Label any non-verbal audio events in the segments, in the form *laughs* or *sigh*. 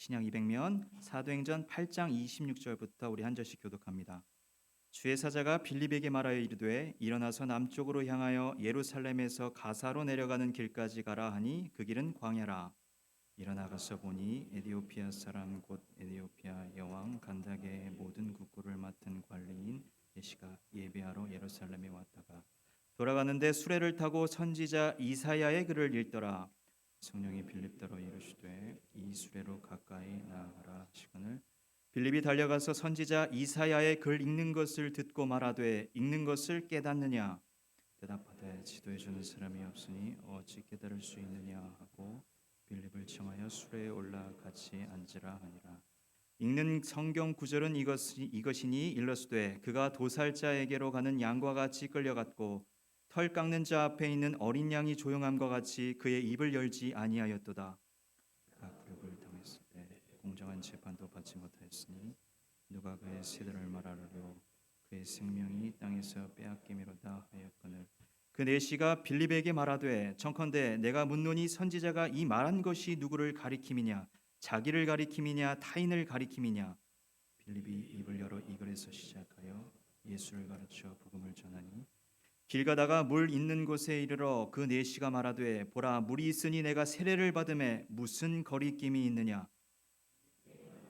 신약 200면 사도행전 8장 26절부터 우리 한 절씩 교독합니다. 주의 사자가 빌립에게 말하여 이르되 일어나서 남쪽으로 향하여 예루살렘에서 가사로 내려가는 길까지 가라 하니 그 길은 광야라. 일어나 가서 보니 에디오피아 사람 곧 에디오피아 여왕 간다게의 모든 국고를 맡은 관리인 예시가 예배하러 예루살렘에 왔다가 돌아가는데 수레를 타고 선지자 이사야의 글을 읽더라. 성령이 빌립더러 이르시되 이 수레로 가까이 나아가라 하시거늘 빌립이 달려가서 선지자 이사야의 글 읽는 것을 듣고 말하되 읽는 것을 깨닫느냐? 대답하되 지도해 주는 사람이 없으니 어찌 깨달을 수 있느냐? 하고 빌립을 청하여 수레에 올라 같이 앉으라 하니라. 읽는 성경 구절은 이것이, 이것이니 일러스되 그가 도살자에게로 가는 양과 같이 끌려갔고 털 깎는 자 앞에 있는 어린 양이 조용함과 같이 그의 입을 열지 아니하였도다. 굴욕을 당했을 때 공정한 재판도 받지 못하였으니 누가 그의 세대를 말하려고 그의 생명이 땅에서 빼앗김이로다 하였거늘. 그 내시가 빌립에게 말하되 청컨대 내가 묻노니 선지자가 이 말한 것이 누구를 가리킴이냐? 자기를 가리킴이냐? 타인을 가리킴이냐? 빌립이 입을 열어 이 글에서 시작하여 예수를 가르쳐 복음을 전하니 길 가다가 물 있는 곳에 이르러 그 내시가 말하되 보라 물이 있으니 내가 세례를 받음에 무슨 거리낌이 있느냐?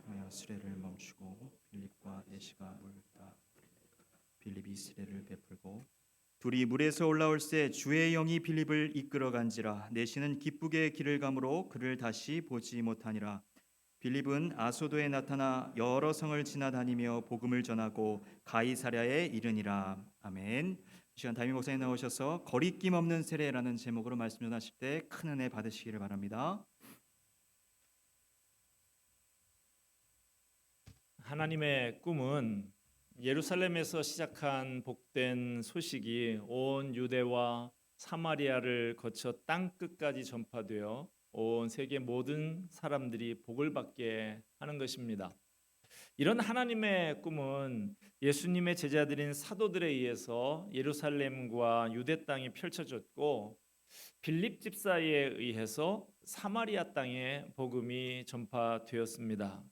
하여 수레를 멈추고 빌립과 내시가 물다. 빌립이 수레를 베풀고 둘이 물에서 올라올새 주의 영이 빌립을 이끌어간지라 내시는 기쁘게 길을 가므로 그를 다시 보지 못하니라. 빌립은 아소도에 나타나 여러 성을 지나다니며 복음을 전하고 가이사랴에 이르니라. 아멘. 이 시간 다임 목사님 나오셔서 거리낌 없는 세례라는 제목으로 말씀 전하실 때 큰 은혜 받으시기를 바랍니다. 하나님의 꿈은 예루살렘에서 시작한 복된 소식이 온 유대와 사마리아를 거쳐 땅 끝까지 전파되어 온 세계 모든 사람들이 복을 받게 하는 것입니다. 이런 하나님의 꿈은 예수님의 제자들인 사도들에 의해서 예루살렘과 유대 땅이 펼쳐졌고 빌립 집사에 의해서 사마리아 땅에 복음이 전파되었습니다.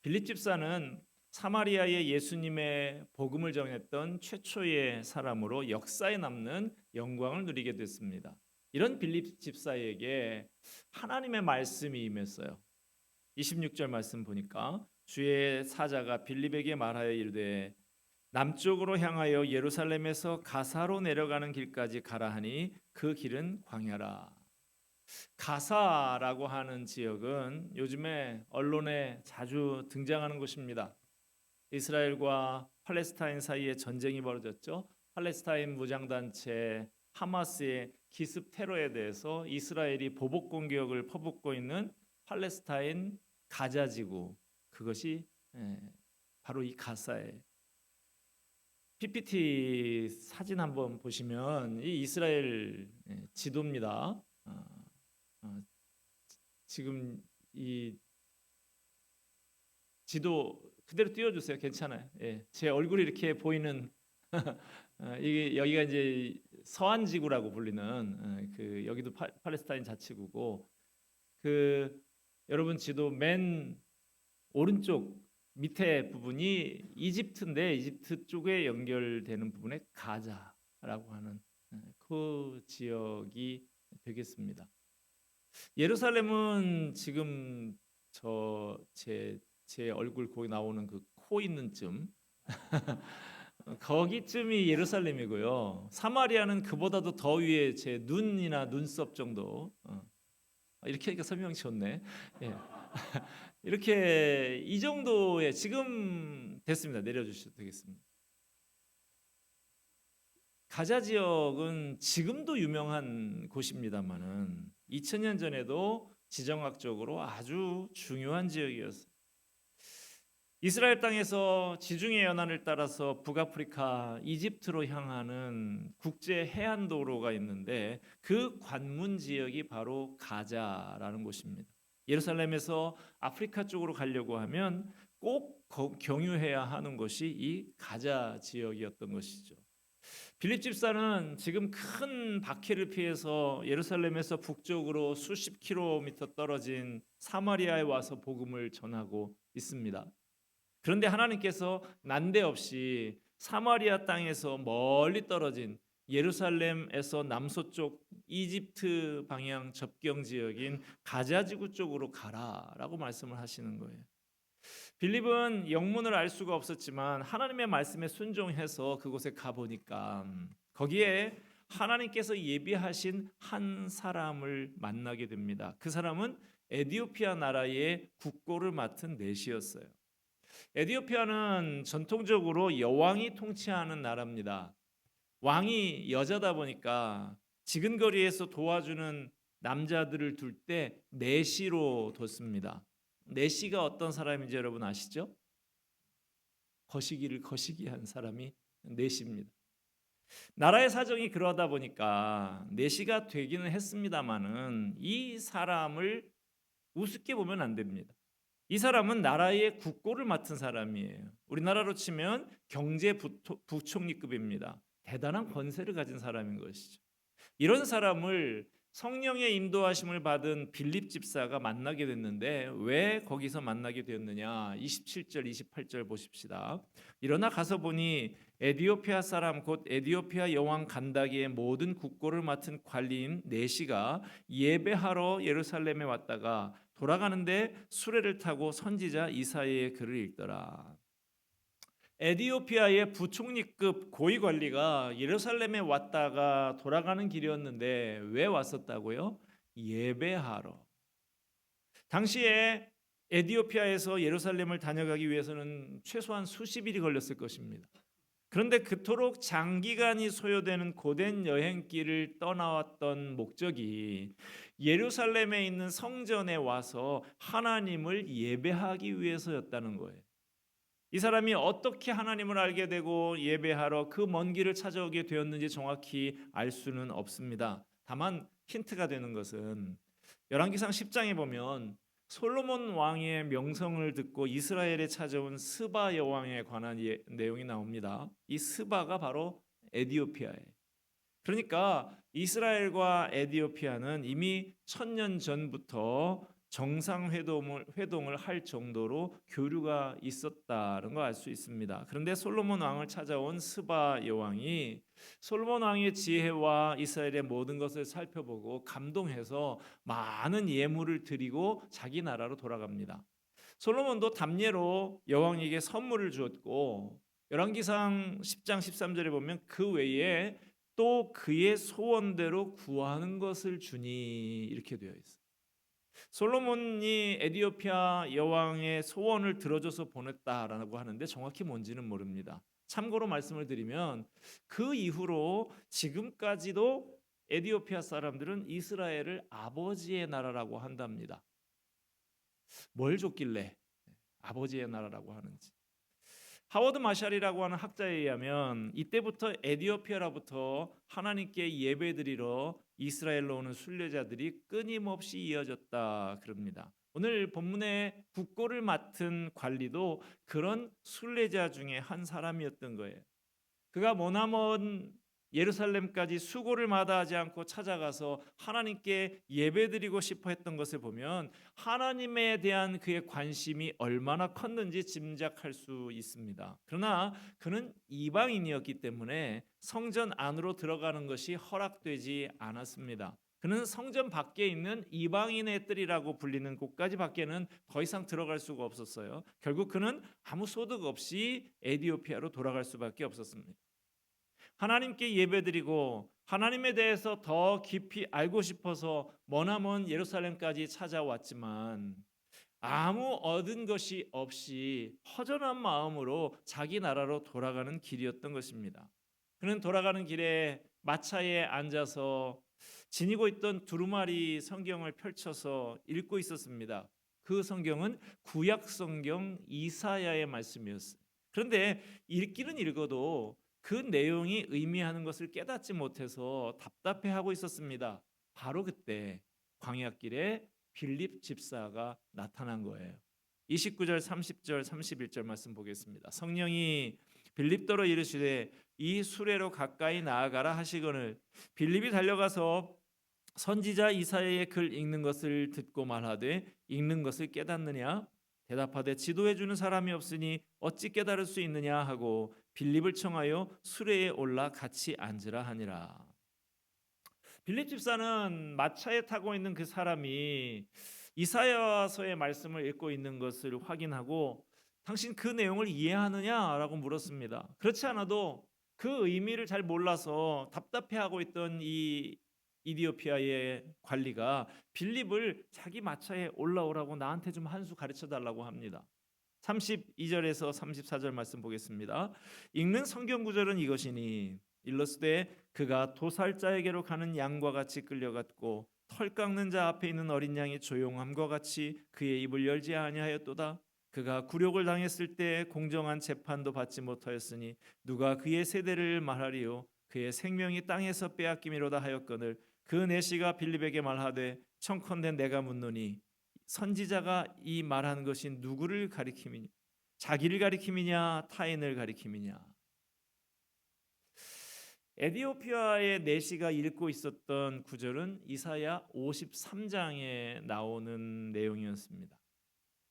빌립 집사는 사마리아에 예수님의 복음을 전했던 최초의 사람으로 역사에 남는 영광을 누리게 됐습니다. 이런 빌립 집사에게 하나님의 말씀이 임했어요. 26절 말씀 보니까 주의 사자가 빌립에게 말하여 이르되 남쪽으로 향하여 예루살렘에서 가사로 내려가는 길까지 가라 하니 그 길은 광야라. 가사라고 하는 지역은 요즘에 언론에 자주 등장하는 곳입니다. 이스라엘과 팔레스타인 사이에 전쟁이 벌어졌죠. 팔레스타인 무장단체 하마스의 기습 테러에 대해서 이스라엘이 보복 공격을 퍼붓고 있는 팔레스타인 가자 지구 그것이 예, 바로 이 가사에 PPT 사진 한번 보시면 이 이스라엘 예, 지도입니다. 아, 아, 지금 이 지도 그대로 띄워주세요. 괜찮아요. 예, 제 얼굴이 이렇게 보이는 *laughs* 어, 이게 여기가 이제 서한 지구라고 불리는 어, 그 여기도 파, 팔레스타인 자치구고 그 여러분 지도 맨 오른쪽 밑에 부분이 이집트인데 이집트 쪽에 연결되는 부분에 가자라고 하는 어, 그 지역이 되겠습니다. 예루살렘은 지금 저제제 얼굴 거기 나오는 그 코 있는 쯤 *laughs* 거기쯤이 예루살렘이고요. 사마리아는 그보다도 더 위에 제 눈이나 눈썹 정도. 어. 이렇게 하니까 설명이 좋네. 예. 이렇게 이 정도의 지금 됐습니다. 내려주셔도 되겠습니다. 가자 지역은 지금도 유명한 곳입니다만은 2000년 전에도 지정학적으로 아주 중요한 지역이었어요. 이스라엘 땅에서 지중해 연안을 따라서 북아프리카 이집트로 향하는 국제 해안 도로가 있는데 그 관문 지역이 바로 가자라는 곳입니다. 예루살렘에서 아프리카 쪽으로 가려고 하면 꼭 경유해야 하는 것이 이 가자 지역이었던 것이죠. 빌립 집사는 지금 큰 박해를 피해서 예루살렘에서 북쪽으로 수십 킬로미터 떨어진 사마리아에 와서 복음을 전하고 있습니다. 그런데 하나님께서 난데없이 사마리아 땅에서 멀리 떨어진 예루살렘에서 남서쪽 이집트 방향 접경 지역인 가자 지구 쪽으로 가라라고 말씀을 하시는 거예요. 빌립은 영문을 알 수가 없었지만 하나님의 말씀에 순종해서 그곳에 가 보니까 거기에 하나님께서 예비하신 한 사람을 만나게 됩니다. 그 사람은 에디오피아 나라의 국고를 맡은 넷이었어요. 에디오피아는 전통적으로 여왕이 통치하는 나라입니다. 왕이 여자다 보니까 지근거리에서 도와주는 남자들을 둘 때 내시로 뒀습니다. 내시가 어떤 사람인지 여러분 아시죠? 거시기를 거시기한 사람이 내시입니다. 나라의 사정이 그러다 보니까 내시가 되기는 했습니다마는 이 사람을 우습게 보면 안 됩니다. 이 사람은 나라의 국고를 맡은 사람이에요. 우리나라로 치면 경제 부토- 부총리급입니다. 대단한 권세를 가진 사람인 것이죠. 이런 사람을 성령의 인도하심을 받은 빌립 집사가 만나게 됐는데 왜 거기서 만나게 되었느냐? 27절, 28절 보십시다. 일어나 가서 보니 에디오피아 사람 곧 에디오피아 여왕 간다기의 모든 국고를 맡은 관리인 네시가 예배하러 예루살렘에 왔다가 돌아가는데 수레를 타고 선지자 이사야의 글을 읽더라. 에디오피아의 부총리급 고위 관리가 예루살렘에 왔다가 돌아가는 길이었는데 왜 왔었다고요? 예배하러. 당시에 에디오피아에서 예루살렘을 다녀가기 위해서는 최소한 수십 일이 걸렸을 것입니다. 그런데 그토록 장기간이 소요되는 고된 여행길을 떠나왔던 목적이 예루살렘에 있는 성전에 와서 하나님을 예배하기 위해서였다는 거예요. 이 사람이 어떻게 하나님을 알게 되고 예배하러 그 먼 길을 찾아오게 되었는지 정확히 알 수는 없습니다. 다만 힌트가 되는 것은 열왕기상 10장에 보면 솔로몬 왕의 명성을 듣고 이스라엘에 찾아온 스바 여왕에 관한 예- 내용이 나옵니다. 이 스바가 바로 에디오피아예요. 그러니까 이스라엘과 에디오피아는 이미 천년 전부터 정상 회동을 할 정도로 교류가 있었다는 걸 알 수 있습니다. 그런데 솔로몬 왕을 찾아온 스바 여왕이 솔로몬 왕의 지혜와 이스라엘의 모든 것을 살펴보고 감동해서 많은 예물을 드리고 자기 나라로 돌아갑니다. 솔로몬도 담례로 여왕에게 선물을 주었고 열왕기상 10장 13절에 보면 그 외에 또 그의 소원대로 구하는 것을 주니 이렇게 되어 있어요. 솔로몬이 에디오피아 여왕의 소원을 들어줘서 보냈다라고 하는데 정확히 뭔지는 모릅니다. 참고로 말씀을 드리면 그 이후로 지금까지도 에디오피아 사람들은 이스라엘을 아버지의 나라라고 한답니다. 뭘 줬길래 아버지의 나라라고 하는지. 하워드 마샬이라고 하는 학자에 의하면 이때부터 에디오피아로부터 하나님께 예배드리러 이스라엘로 오는 순례자들이 끊임없이 이어졌다 그럽니다. 오늘 본문의 국고를 맡은 관리도 그런 순례자 중에 한 사람이었던 거예요. 그가 머나먼 예루살렘까지 수고를 마다하지 않고 찾아가서 하나님께 예배드리고 싶어 했던 것을 보면 하나님에 대한 그의 관심이 얼마나 컸는지 짐작할 수 있습니다. 그러나 그는 이방인이었기 때문에 성전 안으로 들어가는 것이 허락되지 않았습니다. 그는 성전 밖에 있는 이방인의 뜰이라고 불리는 곳까지 밖에는 더 이상 들어갈 수가 없었어요. 결국 그는 아무 소득 없이 에디오피아로 돌아갈 수밖에 없었습니다. 하나님께 예배드리고 하나님에 대해서 더 깊이 알고 싶어서 머나먼 예루살렘까지 찾아왔지만 아무 얻은 것이 없이 허전한 마음으로 자기 나라로 돌아가는 길이었던 것입니다. 그는 돌아가는 길에 마차에 앉아서 지니고 있던 두루마리 성경을 펼쳐서 읽고 있었습니다. 그 성경은 구약 성경 이사야의 말씀이었어요. 그런데 읽기는 읽어도 그 내용이 의미하는 것을 깨닫지 못해서 답답해하고 있었습니다. 바로 그때 광야길에 빌립 집사가 나타난 거예요. 29절, 30절, 31절 말씀 보겠습니다. 성령이 빌립더로 이르시되 이 수레로 가까이 나아가라 하시거늘 빌립이 달려가서 선지자 이사야의 글 읽는 것을 듣고 말하되 읽는 것을 깨닫느냐 대답하되 지도해 주는 사람이 없으니 어찌 깨달을 수 있느냐 하고 빌립을 청하여 수레에 올라 같이 앉으라 하니라. 빌립 집사는 마차에 타고 있는 그 사람이 이사야서의 말씀을 읽고 있는 것을 확인하고 당신 그 내용을 이해하느냐라고 물었습니다. 그렇지 않아도 그 의미를 잘 몰라서 답답해하고 있던 이 이디오피아의 관리가 빌립을 자기 마차에 올라오라고 나한테 좀 한 수 가르쳐 달라고 합니다. 32절에서 34절 말씀 보겠습니다. 읽는 성경 구절은 이것이니 일러스되 그가 도살자에게로 가는 양과 같이 끌려갔고 털 깎는 자 앞에 있는 어린 양이 조용함과 같이 그의 입을 열지 아니하였도다. 그가 굴욕을 당했을 때 공정한 재판도 받지 못하였으니 누가 그의 세대를 말하리요 그의 생명이 땅에서 빼앗김이로다 하였거늘 그 내시가 빌립에게 말하되 청컨대 내가 묻노니 선지자가 이 말하는 것이 누구를 가리킴이냐 자기를 가리킴이냐 타인을 가리킴이냐 에디오피아의 내시가 읽고 있었던 구절은 이사야 53장에 나오는 내용이었습니다.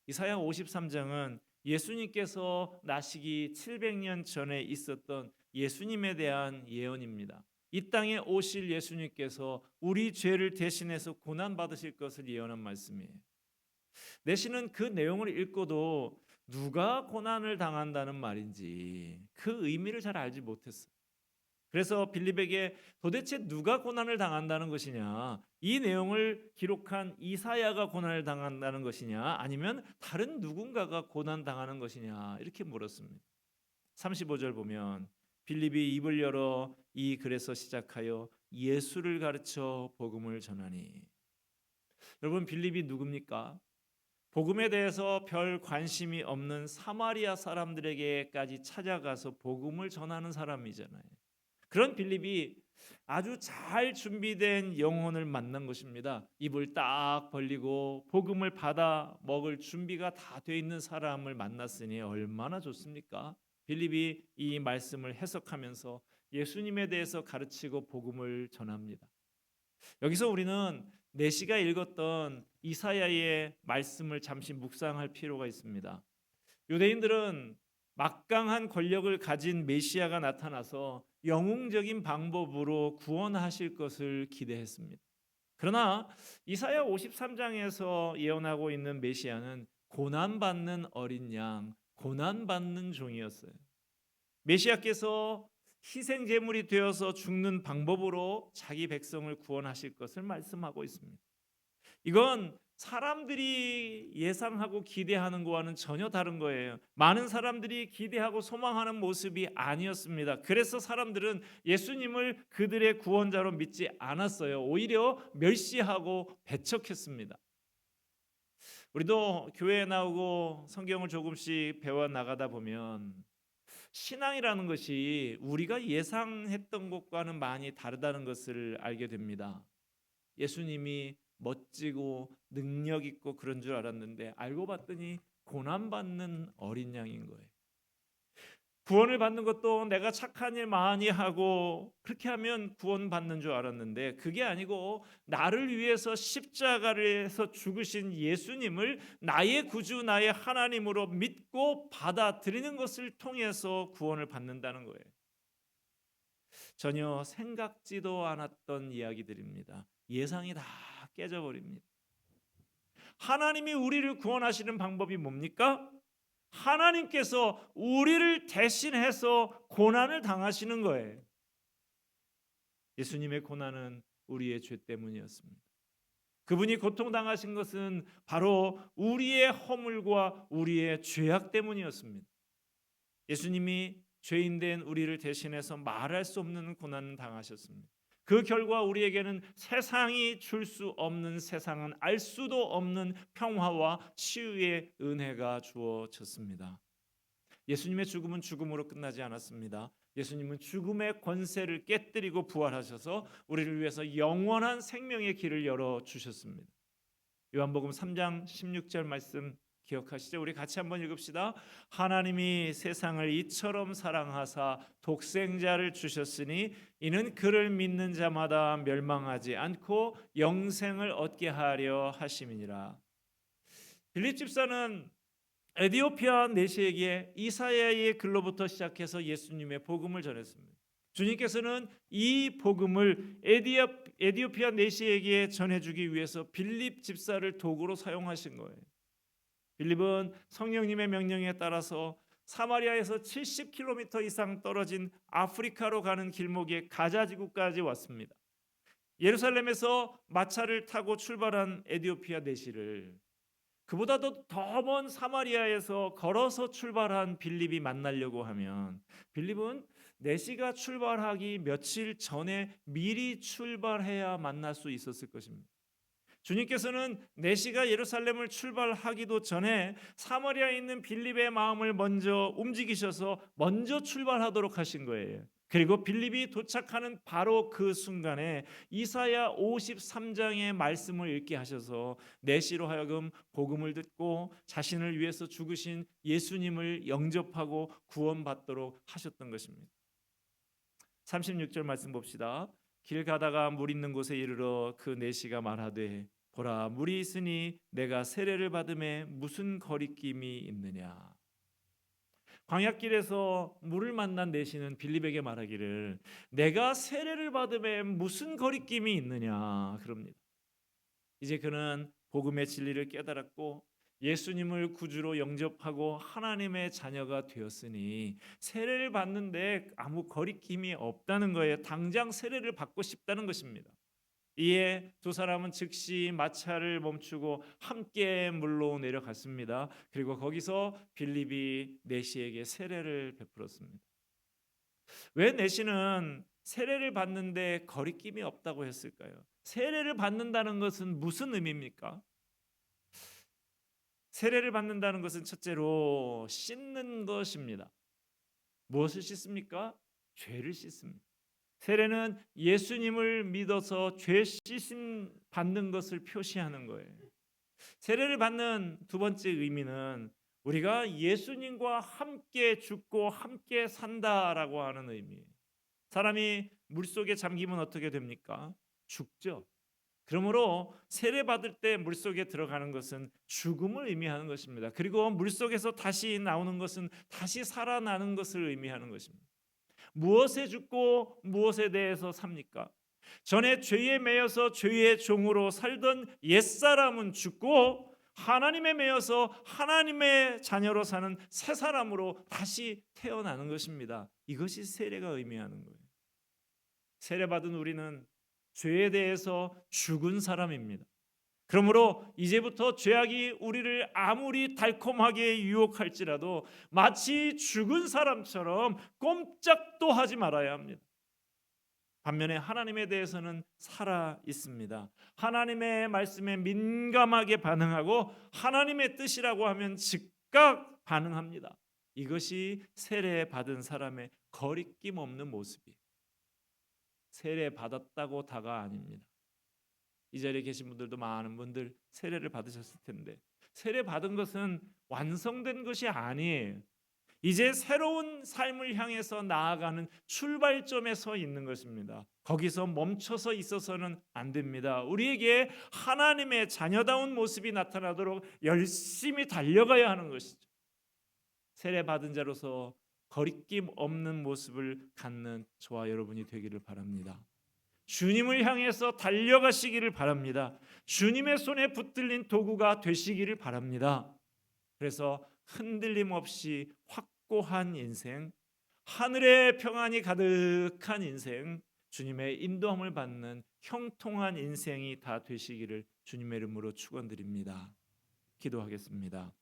이사야 53장은 예수님께서 나시기 700년 전에 있었던 예수님에 대한 예언입니다. 이 땅에 오실 예수님께서 우리 죄를 대신해서 고난 받으실 것을 예언한 말씀이에요. 내시는 그 내용을 읽고도 누가 고난을 당한다는 말인지 그 의미를 잘 알지 못했어요. 그래서 빌립에게 도대체 누가 고난을 당한다는 것이냐? 이 내용을 기록한 이사야가 고난을 당한다는 것이냐? 아니면 다른 누군가가 고난 당하는 것이냐? 이렇게 물었습니다. 35절 보면 빌립이 입을 열어 이 글에서 시작하여 예수를 가르쳐 복음을 전하니 여러분 빌립이 누굽니까? 복음에 대해서 별 관심이 없는 사마리아 사람들에게까지 찾아가서 복음을 전하는 사람이잖아요. 그런 빌립이 아주 잘 준비된 영혼을 만난 것입니다. 입을 딱 벌리고 복음을 받아 먹을 준비가 다 돼 있는 사람을 만났으니 얼마나 좋습니까? 빌립이 이 말씀을 해석하면서 예수님에 대해서 가르치고 복음을 전합니다. 여기서 우리는 내시가 읽었던 이사야의 말씀을 잠시 묵상할 필요가 있습니다. 유대인들은 막강한 권력을 가진 메시아가 나타나서 영웅적인 방법으로 구원하실 것을 기대했습니다. 그러나 이사야 53장에서 예언하고 있는 메시아는 고난받는 어린 양, 고난받는 종이었어요. 메시아께서 희생 제물이 되어서 죽는 방법으로 자기 백성을 구원하실 것을 말씀하고 있습니다. 이건 사람들이 예상하고 기대하는 것과는 전혀 다른 거예요. 많은 사람들이 기대하고 소망하는 모습이 아니었습니다. 그래서 사람들은 예수님을 그들의 구원자로 믿지 않았어요. 오히려 멸시하고 배척했습니다. 우리도 교회에 나오고 성경을 조금씩 배워 나가다 보면 신앙이라는 것이 우리가 예상했던 것과는 많이 다르다는 것을 알게 됩니다. 예수님이 멋지고 능력 있고 그런 줄 알았는데 알고 봤더니 고난 받는 어린 양인 거예요. 구원을 받는 것도 내가 착한 일 많이 하고 그렇게 하면 구원 받는 줄 알았는데 그게 아니고 나를 위해서 십자가에서 죽으신 예수님을 나의 구주 나의 하나님으로 믿고 받아들이는 것을 통해서 구원을 받는다는 거예요. 전혀 생각지도 않았던 이야기들입니다. 예상이 다 깨져버립니다. 하나님이 우리를 구원하시는 방법이 뭡니까? 하나님께서 우리를 대신해서 고난을 당하시는 거예요. 예수님의 고난은 우리의 죄 때문이었습니다. 그분이 고통당하신 것은 바로 우리의 허물과 우리의 죄악 때문이었습니다. 예수님이 죄인 된 우리를 대신해서 말할 수 없는 고난을 당하셨습니다. 그 결과 우리에게는 세상이 줄 수 없는 세상은 알 수도 없는 평화와 치유의 은혜가 주어졌습니다. 예수님의 죽음은 죽음으로 끝나지 않았습니다. 예수님은 죽음의 권세를 깨뜨리고 부활하셔서 우리를 위해서 영원한 생명의 길을 열어 주셨습니다. 요한복음 3장 16절 말씀 기억하시죠? 우리 같이 한번 읽읍시다. 하나님이 세상을 이처럼 사랑하사 독생자를 주셨으니 이는 그를 믿는 자마다 멸망하지 않고 영생을 얻게 하려 하심이니라. 빌립 집사는 에디오피아 내시에게 이사야의 글로부터 시작해서 예수님의 복음을 전했습니다. 주님께서는 이 복음을 에디오, 에디오피아 내시에게 전해주기 위해서 빌립 집사를 도구로 사용하신 거예요. 빌립은 성령님의 명령에 따라서 사마리아에서 70km 이상 떨어진 아프리카로 가는 길목의 가자 지구까지 왔습니다. 예루살렘에서 마차를 타고 출발한 에디오피아 내시를 그보다도 더 먼 사마리아에서 걸어서 출발한 빌립이 만나려고 하면 빌립은 내시가 출발하기 며칠 전에 미리 출발해야 만날 수 있었을 것입니다. 주님께서는 내시가 예루살렘을 출발하기도 전에 사마리아에 있는 빌립의 마음을 먼저 움직이셔서 먼저 출발하도록 하신 거예요. 그리고 빌립이 도착하는 바로 그 순간에 이사야 53장의 말씀을 읽게 하셔서 내시로 하여금 복음을 듣고 자신을 위해서 죽으신 예수님을 영접하고 구원받도록 하셨던 것입니다. 36절 말씀 봅시다. 길 가다가 물 있는 곳에 이르러 그 내시가 말하되 보라 물이 있으니 내가 세례를 받음에 무슨 거리낌이 있느냐. 광야길에서 물을 만난 내시는 빌립에게 말하기를 내가 세례를 받음에 무슨 거리낌이 있느냐 그럽니다. 이제 그는 복음의 진리를 깨달았고 예수님을 구주로 영접하고 하나님의 자녀가 되었으니 세례를 받는데 아무 거리낌이 없다는 거예요. 당장 세례를 받고 싶다는 것입니다. 이에 두 사람은 즉시 마차를 멈추고 함께 물로 내려갔습니다. 그리고 거기서 빌립이 내시에게 세례를 베풀었습니다. 왜 내시는 세례를 받는데 거리낌이 없다고 했을까요? 세례를 받는다는 것은 무슨 의미입니까? 세례를 받는다는 것은 첫째로 씻는 것입니다. 무엇을 씻습니까? 죄를 씻습니다. 세례는 예수님을 믿어서 죄 씻임 받는 것을 표시하는 거예요. 세례를 받는 두 번째 의미는 우리가 예수님과 함께 죽고 함께 산다라고 하는 의미예요. 사람이 물 속에 잠기면 어떻게 됩니까? 죽죠. 그러므로 세례 받을 때 물 속에 들어가는 것은 죽음을 의미하는 것입니다. 그리고 물 속에서 다시 나오는 것은 다시 살아나는 것을 의미하는 것입니다. 무엇에 죽고 무엇에 대해서 삽니까? 전에 죄에 매여서 죄의 종으로 살던 옛사람은 죽고 하나님에 매여서 하나님의 자녀로 사는 새 사람으로 다시 태어나는 것입니다. 이것이 세례가 의미하는 거예요. 세례 받은 우리는 죄에 대해서 죽은 사람입니다. 그러므로 이제부터 죄악이 우리를 아무리 달콤하게 유혹할지라도 마치 죽은 사람처럼 꼼짝도 하지 말아야 합니다. 반면에 하나님에 대해서는 살아 있습니다. 하나님의 말씀에 민감하게 반응하고 하나님의 뜻이라고 하면 즉각 반응합니다. 이것이 세례 받은 사람의 거리낌 없는 모습이에요. 세례 받았다고 다가 아닙니다. 이 자리에 계신 분들도 많은 분들 세례를 받으셨을 텐데 세례 받은 것은 완성된 것이 아니에요. 이제 새로운 삶을 향해서 나아가는 출발점에 서 있는 것입니다. 거기서 멈춰서 있어서는 안 됩니다. 우리에게 하나님의 자녀다운 모습이 나타나도록 열심히 달려가야 하는 것이죠. 세례 받은 자로서 거리낌 없는 모습을 갖는 저와 여러분이 되기를 바랍니다. 주님을 향해서 달려가시기를 바랍니다. 주님의 손에 붙들린 도구가 되시기를 바랍니다. 그래서 흔들림 없이 확고한 인생, 하늘의 평안이 가득한 인생, 주님의 인도함을 받는 형통한 인생이 다 되시기를 주님의 이름으로 축원드립니다. 기도하겠습니다.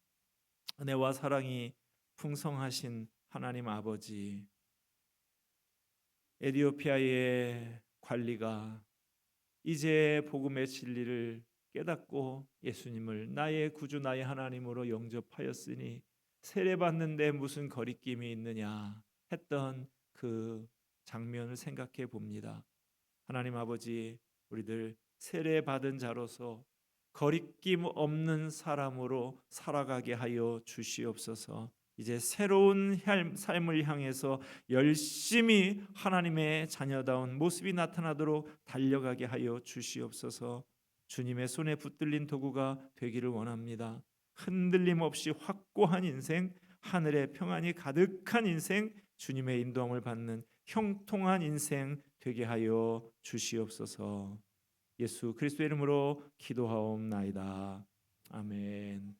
은혜와 사랑이 풍성하신 하나님 아버지 에디오피아의 관리가 이제 복음의 진리를 깨닫고 예수님을 나의 구주 나의 하나님으로 영접하였으니 세례 받는데 무슨 거리낌이 있느냐 했던 그 장면을 생각해 봅니다. 하나님 아버지 우리들 세례 받은 자로서 거리낌 없는 사람으로 살아가게 하여 주시옵소서. 이제 새로운 할- 삶을 향해서 열심히 하나님의 자녀다운 모습이 나타나도록 달려가게 하여 주시옵소서. 주님의 손에 붙들린 도구가 되기를 원합니다. 흔들림 없이 확고한 인생, 하늘의 평안이 가득한 인생, 주님의 인도함을 받는 형통한 인생 되게 하여 주시옵소서. 예수 그리스도의 이름으로 기도하옵나이다. 아멘.